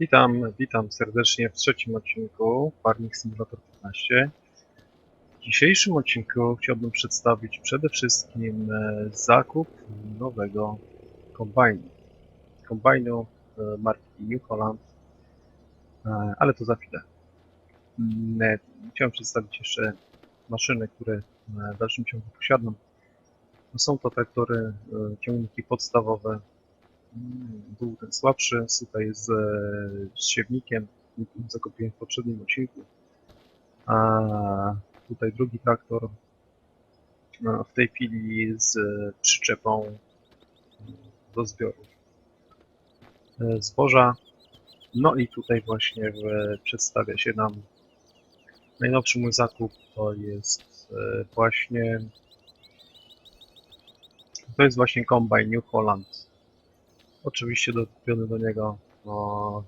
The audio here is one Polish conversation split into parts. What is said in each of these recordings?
Witam, witam serdecznie w trzecim odcinku Farming Simulator 15. W dzisiejszym odcinku chciałbym przedstawić przede wszystkim e, zakup nowego kombajnu. Kombajnu e, marki New Holland, e, ale to za chwilę. Mm, Chciałem przedstawić jeszcze maszyny, które w dalszym ciągu posiadam. Są to traktory, ciągniki podstawowe, był ten słabszy, tutaj z, z siewnikiem, zakupiłem w poprzednim odcinku. A tutaj drugi traktor no, w tej chwili z przyczepą do zbioru e, zboża. No i tutaj właśnie przedstawia się nam najnowszy mój zakup, to jest e, właśnie to jest właśnie kombajn New Holland Oczywiście dokupiony do niego no,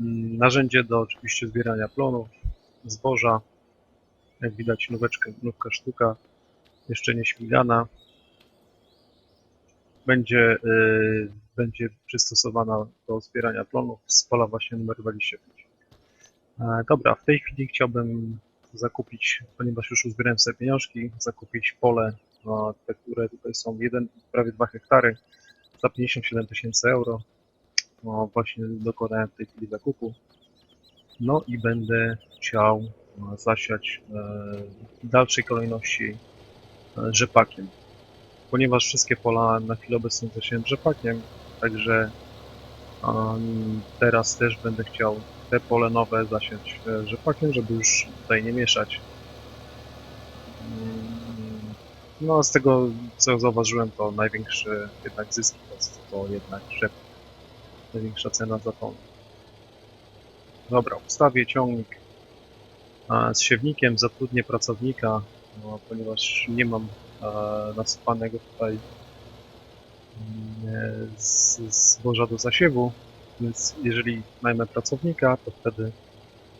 mm, narzędzie do oczywiście zbierania plonów, zboża. Jak widać nóweczka, nówka sztuka, jeszcze nie śmigana. Będzie, y, będzie przystosowana do zbierania plonów z pola właśnie numer 25. E, dobra, w tej chwili chciałbym zakupić, ponieważ już uzbierałem sobie pieniążki, zakupić pole, te, które tutaj są, jeden, prawie 2 hektary, za 57 tysięcy euro. No, właśnie dokonałem w tej chwili zakupu. No i będę chciał e, zasiać e, w dalszej kolejności e, rzepakiem. Ponieważ wszystkie pola na chwilę obecną zasiałem rzepakiem, także teraz też będę chciał te pole nowe zasiać rzepakiem, żeby już tutaj nie mieszać. No, z tego co zauważyłem, to największy jednak zysk jest- to jednak rzep. Największa cena za ton. Dobra, ustawię ciągnik z siewnikiem, zatrudnię pracownika, no, ponieważ nie mam e, nasypanego tutaj mm, z, zboża do zasiewu, więc jeżeli najmę pracownika, to wtedy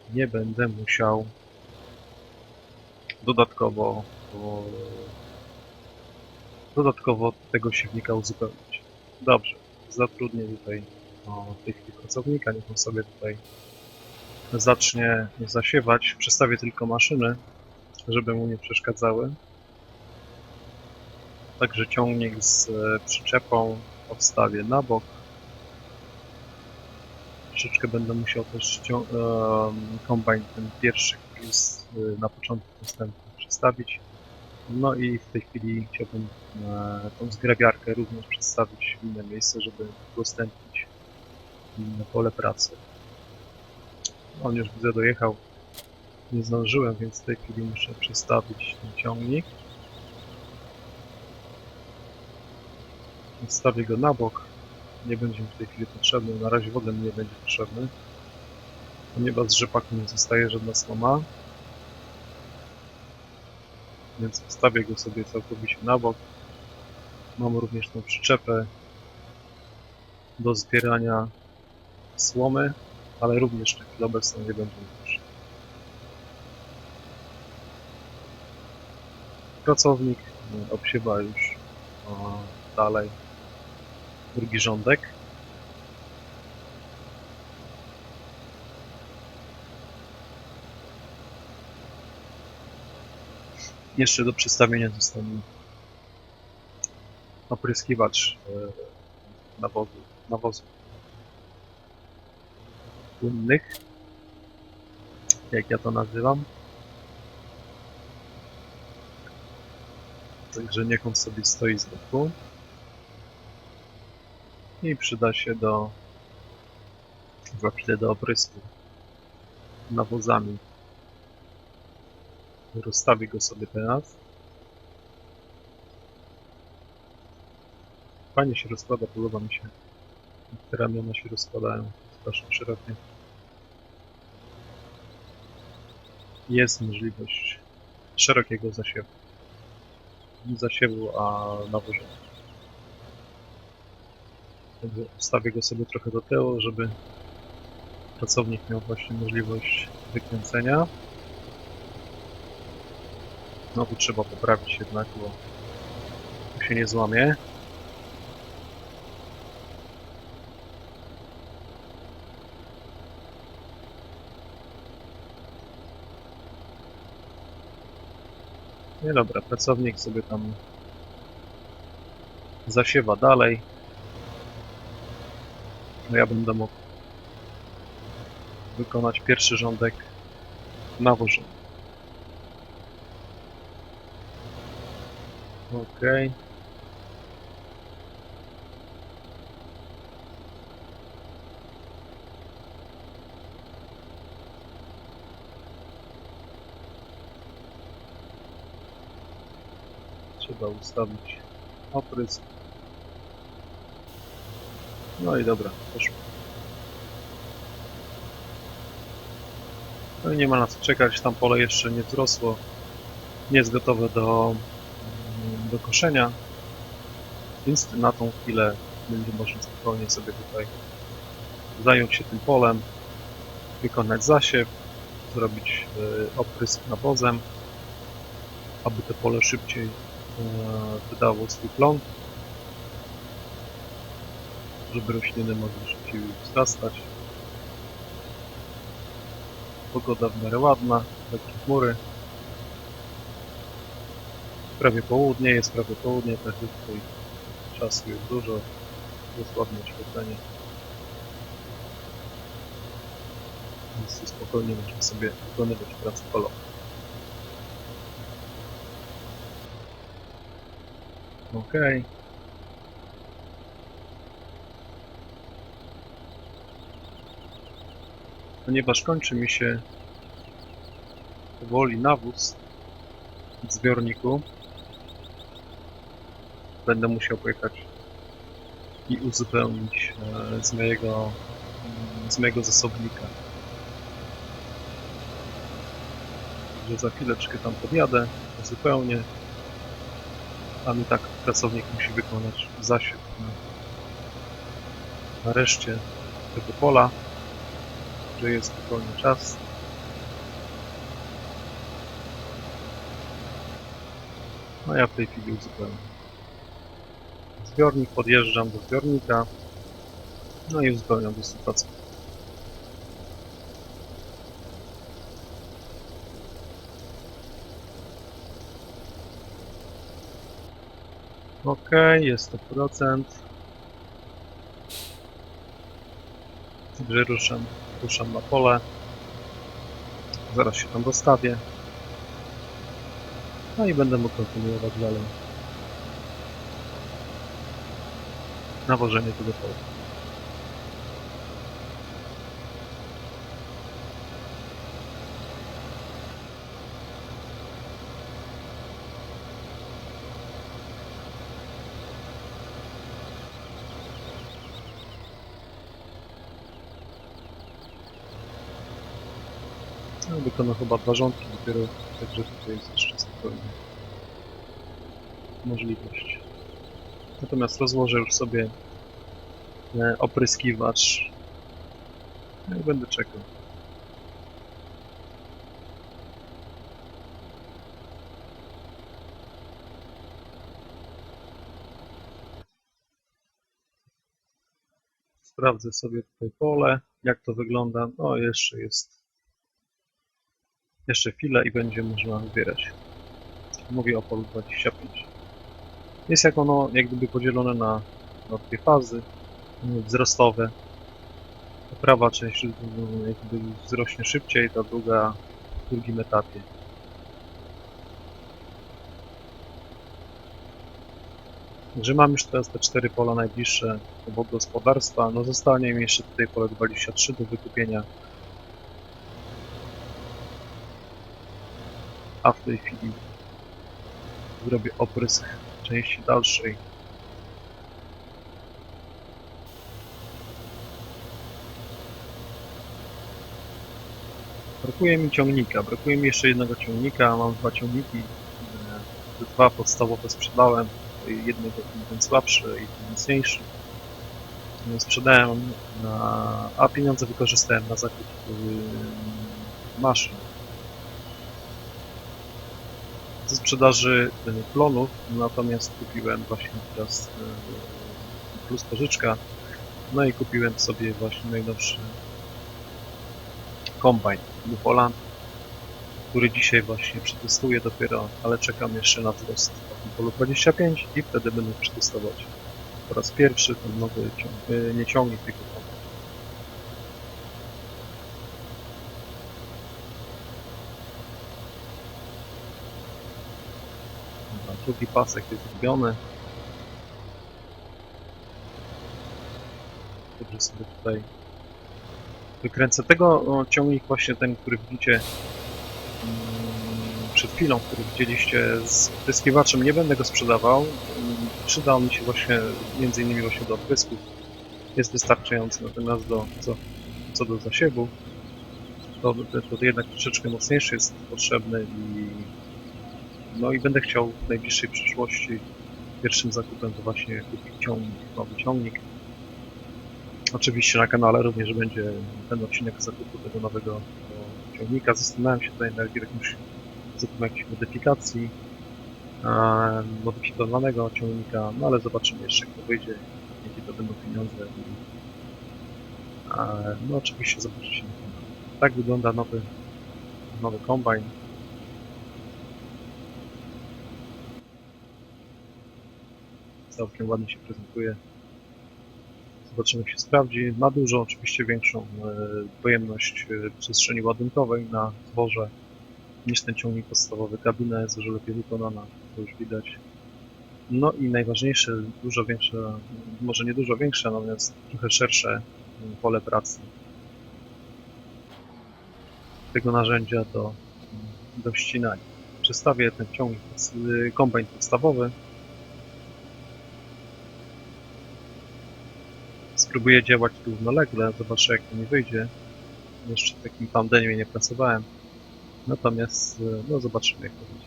nie będę musiał dodatkowo o, dodatkowo tego siewnika uzupełnić. Dobrze, zatrudnię tutaj o, w tej chwili pracownika, niech on sobie tutaj zacznie zasiewać. Przestawię tylko maszyny, żeby mu nie przeszkadzały. Także ciągnik z e, przyczepą odstawię na bok. Troszeczkę będę musiał też kombajn ten pierwszy, który jest na początku dostępny, przestawić. No i w tej chwili chciałbym e, tą zgrabiarkę również przedstawić w inne miejsce, żeby udostępnić inne pole pracy. On już widzę dojechał. Nie zdążyłem, więc w tej chwili muszę przestawić ten ciągnik. Odstawię go na bok. Nie będzie mi w tej chwili potrzebny. Na razie w ogóle nie będzie potrzebny. Ponieważ z rzepaku nie zostaje żadna słoma. Więc wstawię go sobie całkowicie na bok. Mam również tą przyczepę do zbierania słomy, ale również na chwilę obecną nie mi potrzebny. Pracownik e, obsiewa już dalej drugi rządek. Jeszcze do przedstawienia został mi opryskiwacz e, nawozu, nawozu płynnych, jak ja to nazywam. Także niech on sobie stoi z boku i przyda się do za do oprysku nawozami. Rozstawię go sobie teraz. Fajnie się rozkłada, podoba mi się. Te ramiona się rozkładają strasznie szerokie. Jest możliwość szerokiego zasiewu. Nie zasiewu, a nawożenia. Także ustawię go sobie trochę do tyłu, żeby pracownik miał właśnie możliwość wykręcenia. Znowu trzeba poprawić jednak, bo tu się nie złamie. Nie dobra, pracownik sobie tam zasiewa dalej. No ja będę mógł wykonać pierwszy rządek nawożenia. Okej. Trzeba ustawić oprysk. No i dobra, poszło. No i nie ma na co czekać, tam pole jeszcze nie wzrosło. Nie jest gotowe do, do koszenia. Więc na tą chwilę będzie można spokojnie sobie tutaj zająć się tym polem, wykonać zasiew, zrobić e, oprysk nawozem, aby to pole szybciej e, wydało swój plon, żeby rośliny mogły szybciej wzrastać. Pogoda w miarę ładna, lekkie chmury. Prawie południe, jest prawie południe, także tutaj czasu jest dużo, jest ładne oświetlenie. Więc spokojnie można sobie wykonywać pracę polową. Okej. Ponieważ kończy mi się powoli nawóz w zbiorniku, będę musiał pojechać i uzupełnić e, z mojego, z mojego zasobnika. Że za chwileczkę tam podjadę, uzupełnię, a mi tak pracownik musi wykonać zasiew na, na reszcie tego pola, że jest spokojny czas. No ja w tej chwili uzupełnię zbiornik, podjeżdżam do zbiornika, no i uzupełniam do sytuacji. Ok, jest to procent. Także ruszam, ruszam na pole. Zaraz się tam dostawię. No i będę mógł kontynuować dalej. Nawożenie tego pola. No, wykonał chyba dwa rządki dopiero, także tutaj jest jeszcze spokojnie możliwość. Natomiast rozłożę już sobie e, opryskiwacz. No i będę czekał. Sprawdzę sobie tutaj pole, jak to wygląda. No jeszcze jest jeszcze chwilę i będzie można zbierać. Mówię o polu 25. Jest jak ono jak gdyby podzielone na, na dwie fazy y, wzrostowe. Prawa część y, jakby wzrośnie szybciej, ta druga w drugim etapie. Także mam już teraz te cztery pola najbliższe obok gospodarstwa. No zostanie mi jeszcze tutaj pole 23 do wykupienia. A w tej chwili zrobię oprysk części dalszej. Brakuje mi ciągnika, brakuje mi jeszcze jednego ciągnika, mam dwa ciągniki, e, dwa podstawowe sprzedałem, jednego ten słabszy i ten mocniejszy. E, Sprzedałem, a pieniądze wykorzystałem na zakup y, maszyn ze sprzedaży e, plonów, natomiast kupiłem właśnie teraz e, plus pożyczka, no i kupiłem sobie właśnie najnowszy kombajn Holland który dzisiaj właśnie przetestuję dopiero, ale czekam jeszcze na wzrost tym polu 25 i wtedy będę przetestować po raz pierwszy ten nowy ciąg, y, nie ciągnik, tylko kombajn. Dobra, drugi pasek jest zrobiony. Dobrze sobie tutaj wykręcę. Tego ciągnik właśnie ten, który widzicie mm, przed chwilą, który widzieliście z opryskiwaczem, nie będę go sprzedawał. Mm, Przydał mi się właśnie między innymi właśnie do odprysków. Jest wystarczający, natomiast do, co, co do zasiewu, to, to, to jednak troszeczkę mocniejszy jest potrzebny i no i będę chciał w najbliższej przyszłości pierwszym zakupem to właśnie kupić ciągnik, nowy ciągnik. Oczywiście na kanale również będzie ten odcinek zakupu tego nowego e, ciągnika. Zastanawiam się tutaj nad jakimś zakupem jakiejś modyfikacji, e, modyfikowanego ciągnika, no ale zobaczymy jeszcze jak to wyjdzie, jakie to będą pieniądze. E, no oczywiście zobaczycie na kanale. Tak wygląda nowy, nowy kombajn. Całkiem ładnie się prezentuje. Zobaczymy jak się sprawdzi. Ma dużo, oczywiście większą e, pojemność e, przestrzeni ładunkowej na zboże niż ten ciągnik podstawowy. Kabina jest dużo lepiej wykonana, to już widać. No i najważniejsze, dużo większe, może nie dużo większe, natomiast trochę szersze mm, pole pracy tego narzędzia do, mm, do ścinania. Przedstawię ten ciągnik, y, kombajn podstawowy. Spróbuję działać równolegle, zobaczę jak to mi wyjdzie. Jeszcze w takim tandemie nie pracowałem. Natomiast, y, no zobaczymy jak to wyjdzie.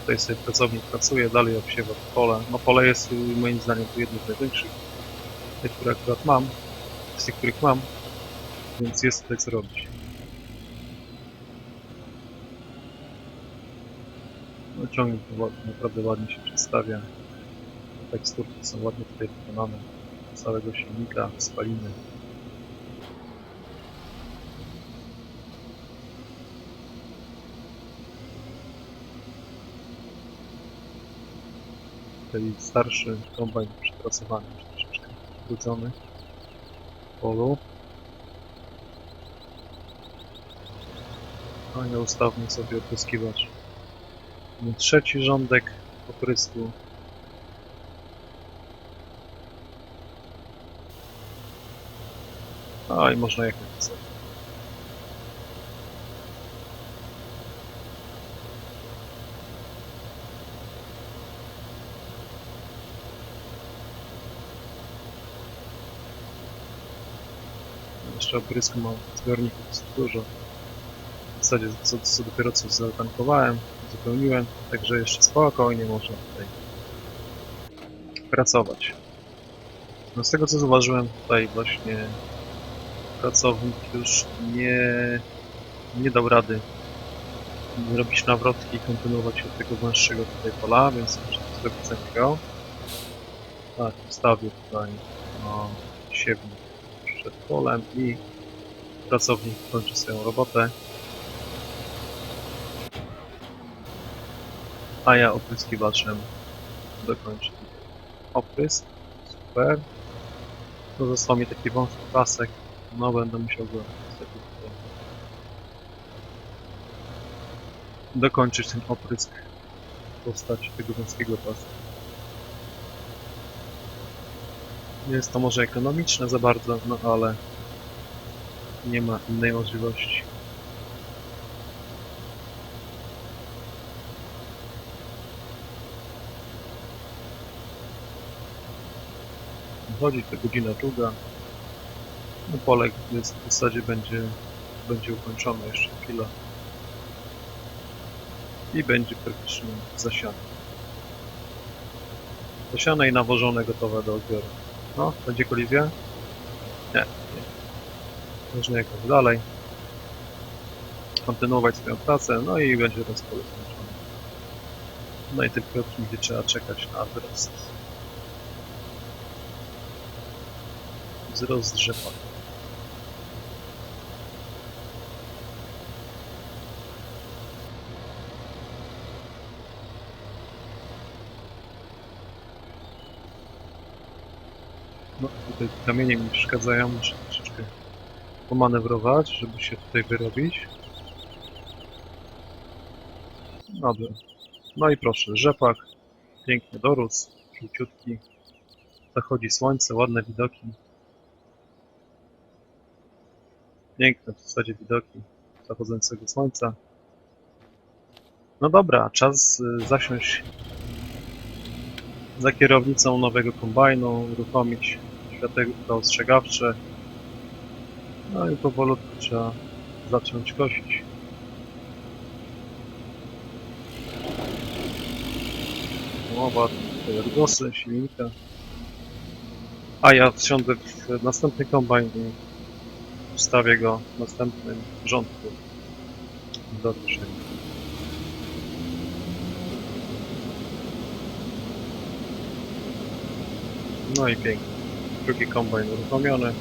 Tutaj sobie pracownik pracuje, dalej obsiewa pole. No pole jest y, moim zdaniem jedno z największych, tych, które akurat mam, z tych, których mam, więc jest tutaj co robić. No ciągnik naprawdę ładnie się przedstawia. Teksturki są ładnie tutaj wykonane. Całego silnika, spaliny. Czyli starszy kombajn przepracowany, troszeczkę wrócony w polu. A ja ustawmy sobie opryskiwacz. Trzeci rządek oprysku. A i można jechać sobie. Jeszcze oprysku mam zbiorników dużo. W zasadzie co, co dopiero co zatankowałem, uzupełniłem, także jeszcze spokojnie można tutaj pracować. No z tego co zauważyłem tutaj właśnie pracownik już nie, nie dał rady robić nawrotki i kontynuować od tego węższego tutaj pola, więc muszę to zrobić za. Tak, ustawię tutaj no, siewnik przed polem i pracownik kończy swoją robotę. A ja opryskiwaczem dokończę oprysk. Super. To został mi taki wąski pasek. No będę musiał go dokończyć ten oprysk w postaci tego wąskiego paska. Nie jest to może ekonomiczne za bardzo, no ale nie ma innej możliwości. Chodzi to godzina druga. No pole jest w zasadzie będzie, będzie ukończone jeszcze chwilę. I będzie praktycznie zasiane. Zasiane i nawożone, gotowe do odbioru. No, będzie kolizja? Nie, nie. Można jechać dalej. Kontynuować swoją pracę, no i będzie teraz pole skończone. No i tylko będzie trzeba czekać na wzrost. Wzrost rzepak. No, tutaj kamienie mi przeszkadzają, muszę troszeczkę pomanewrować, żeby się tutaj wyrobić. Dobrze. No i proszę, rzepak, pięknie dorósł, żółciutki. Zachodzi słońce, ładne widoki. Piękne w zasadzie widoki zachodzącego słońca. No dobra, czas y, zasiąść za kierownicą nowego kombajnu, uruchomić światełka ostrzegawcze. No i powolutku trzeba zacząć kosić. Mowa, tutaj odgłosy, silnika. A ja wsiądę w następny kombajn ustawię go w następnym rządku do ruszenia. No i pięknie. Drugi kombajn uruchomiony.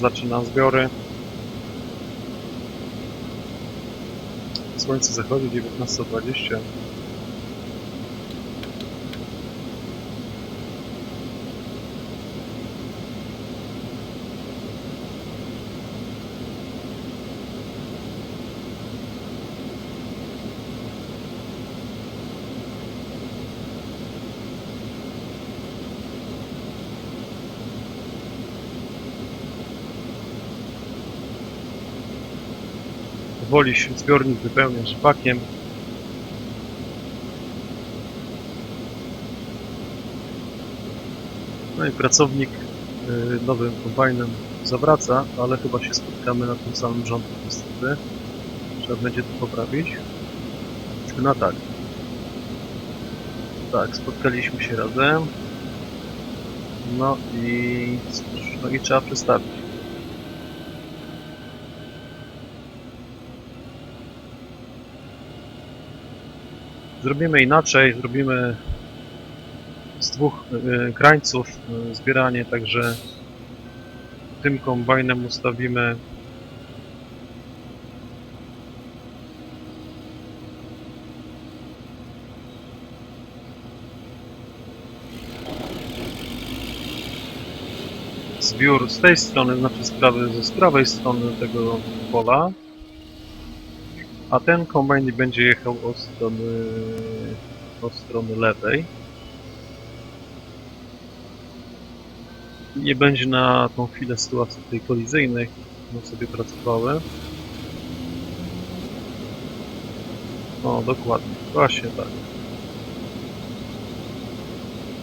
Zaczynam zbiory. Słońce zachodzi 19.20. Powoli się zbiornik wypełnia rzepakiem. No i pracownik y, nowym kombajnem zawraca, ale chyba się spotkamy na tym samym rządku niestety. Trzeba będzie to poprawić. No tak. Tak, spotkaliśmy się razem. No i no i trzeba przestawić. Zrobimy inaczej, zrobimy z dwóch y, krańców y, zbieranie, także tym kombajnem ustawimy zbiór z tej strony, znaczy z prawej, z prawej strony tego pola, a ten kombajn będzie jechał od strony, od strony lewej. Nie będzie na tą chwilę sytuacji tej kolizyjnej, będą sobie pracowały. O, dokładnie, właśnie tak.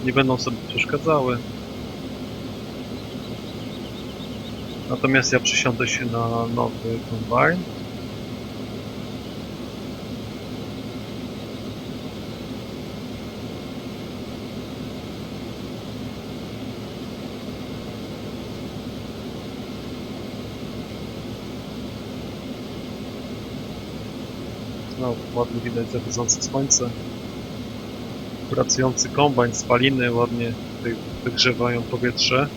Nie będą sobie przeszkadzały. Natomiast ja przysiądę się na nowy kombajn. No, ładnie widać zachodzące słońce. Pracujący kombajn, spaliny ładnie wygrzewają powietrze.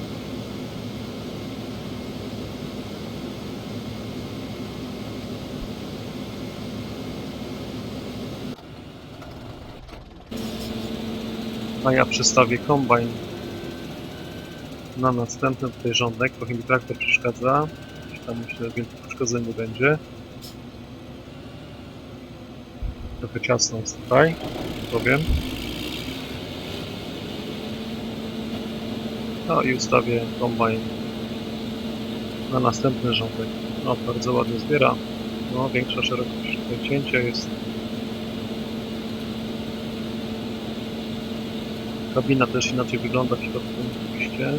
A ja przestawię kombajn na następny tutaj rządek. Trochę mi traktor przeszkadza. Tam myślę, wielkich uszkodzeń nie będzie. Trochę ciasno jest tutaj, powiem. No i ustawię kombajn na następny rządek. No, bardzo ładnie zbiera. No, większa szerokość cięcia jest. Kabina też inaczej wygląda w środku oczywiście.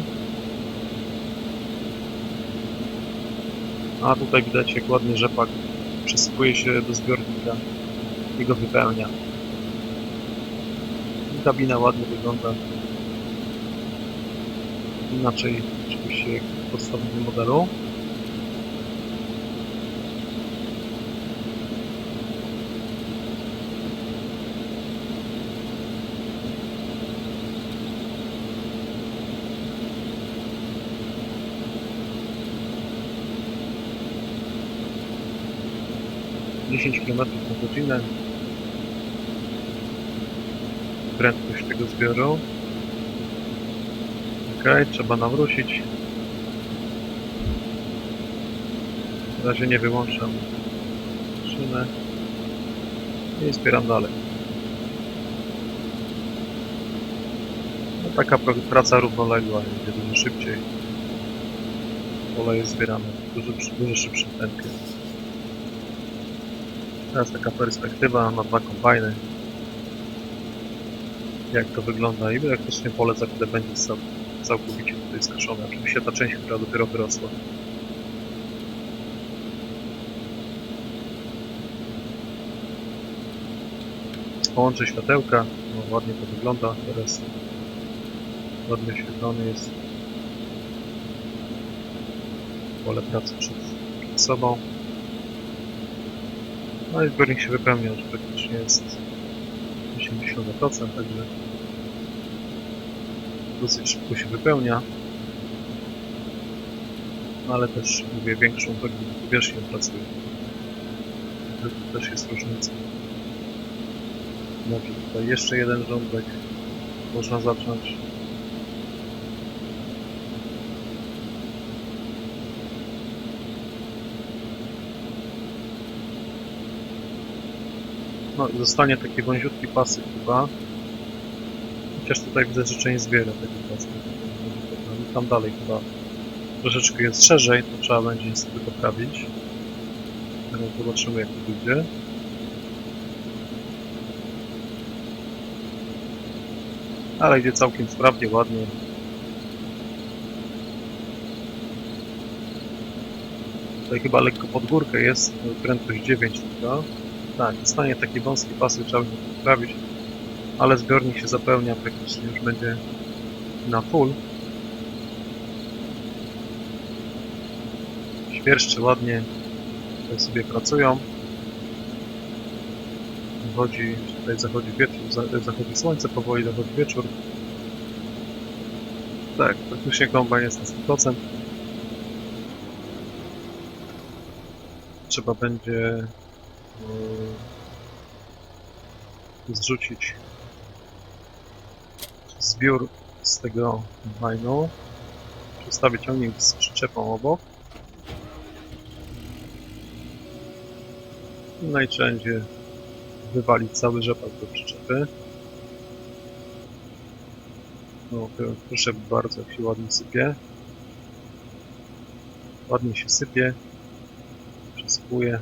A tutaj widać jak ładnie rzepak przysypuje się do zbiornika takiego wypełnia. Kabina ładnie wygląda. Inaczej oczywiście jak w podstawowym modelu. Dziesięć kilometrów na godzinę Prędkość tego zbioru. Ok, trzeba nawrócić. Na razie nie wyłączam szynę i zbieram dalej. No, taka praca równoległa, idzie dużo szybciej. Pole jest dużo, dużo szybszym tempie. Teraz taka perspektywa na dwa kombajny. Jak to wygląda i praktycznie pole za chwilę będzie cał, całkowicie tutaj skaszone. Oczywiście ta część, która dopiero wyrosła. Połączę światełka, no ładnie to wygląda teraz. Ładnie oświetlony jest pole pracy przed, przed sobą. No i zbiornik się wypełnia, już praktycznie jest 80%, także dosyć szybko się wypełnia. No ale też mówię większą pewnie powierzchnią pracuje. Tu też jest różnica. Dobrze, tutaj jeszcze jeden rządek można zacząć. Zostanie taki wąziutki pasy chyba. Chociaż tutaj widzę, że część zbiera tego pasu. No, Tam dalej chyba troszeczkę jest szerzej, to trzeba będzie niestety poprawić. Teraz zobaczymy jak to wyjdzie. Ale idzie całkiem sprawnie, ładnie. Tutaj chyba lekko pod górkę jest, prędkość 9 tylko. Tak, zostanie taki wąski pasy, trzeba będzie poprawić. Ale zbiornik się zapełnia, praktycznie już będzie na full. Świerszcze ładnie tutaj sobie pracują. Wychodzi, tutaj zachodzi wieczór, za- zachodzi słońce, powoli zachodzi wieczór. Tak, praktycznie kombajn jest na 100%. Trzeba będzie zrzucić zbiór z tego kombajnu, przestawić ciągnik z przyczepą obok. I trzeba będzie wywalić cały rzepak do przyczepy. No, proszę bardzo, jak się ładnie sypie. Ładnie się sypie. Przysypuje.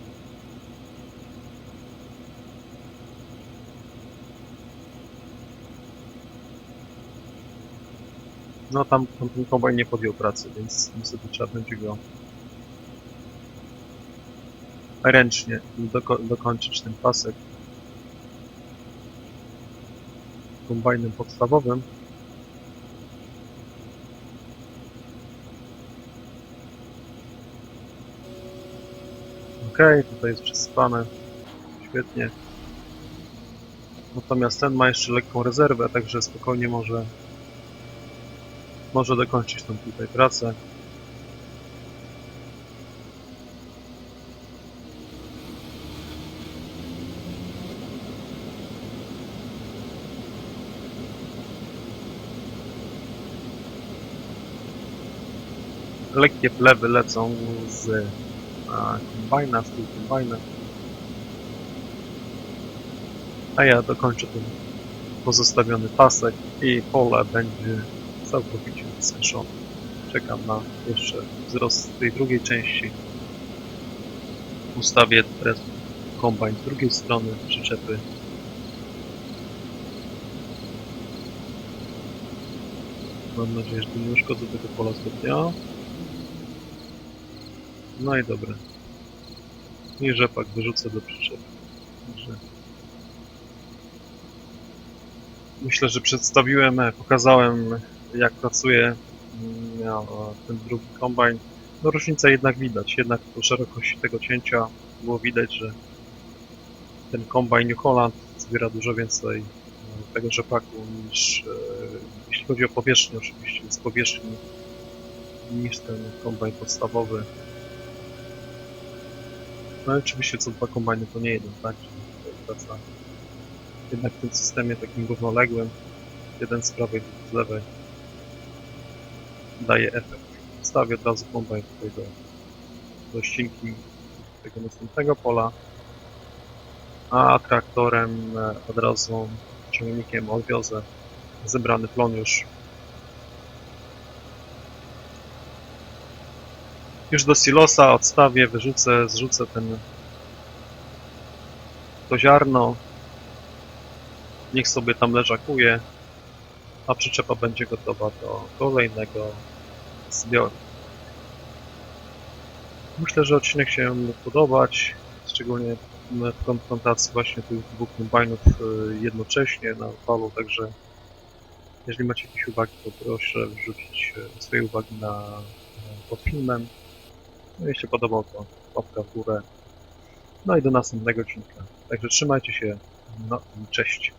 No tam, tam ten kombajn nie podjął pracy, więc niestety trzeba będzie go ręcznie doko dokończyć ten pasek kombajnem podstawowym. Ok, tutaj jest przysypane. Świetnie. Natomiast ten ma jeszcze lekką rezerwę, także spokojnie może może dokończyć tą tutaj pracę. Lekkie plewy lecą z a, kombajna, z tyłu kombajna. A ja dokończę ten pozostawiony pasek i pole będzie całkowicie skoszone. Czekam na jeszcze wzrost tej drugiej części. Ustawię teraz kombajn z drugiej strony przyczepy. Mam nadzieję, że nie uszkodzę tego pola zbytnio. No i dobra. I rzepak wyrzucę do przyczepy. Także myślę, że przedstawiłem, pokazałem jak pracuje mm, miał ten drugi kombajn. No różnica jednak widać, jednak po szerokości tego cięcia było widać, że ten kombajn New Holland zbiera dużo więcej e, tego rzepaku niż, e, jeśli chodzi o powierzchnię oczywiście, z powierzchni niż ten kombajn podstawowy. No i oczywiście co dwa kombajny to nie jeden, tak? Jednak w tym systemie takim równoległym, jeden z prawej, drugi z lewej, daje efekt. Wstawię od razu kombajn tutaj do, do ścinki tego następnego pola, a traktorem e, od razu ciągnikiem odwiozę zebrany plon już. Już do silosa odstawię, wyrzucę, zrzucę ten to ziarno. Niech sobie tam leżakuje a przyczepa będzie gotowa do kolejnego zbioru myślę, że odcinek się podobać szczególnie w konfrontacji właśnie tych dwóch kombajnów y, jednocześnie na palu, także jeżeli macie jakieś uwagi, to proszę wrzucić e, swoje uwagi na, e, pod filmem. No, jeśli podobał, to łapka w górę. No i do następnego odcinka. Także trzymajcie się. No i cześć.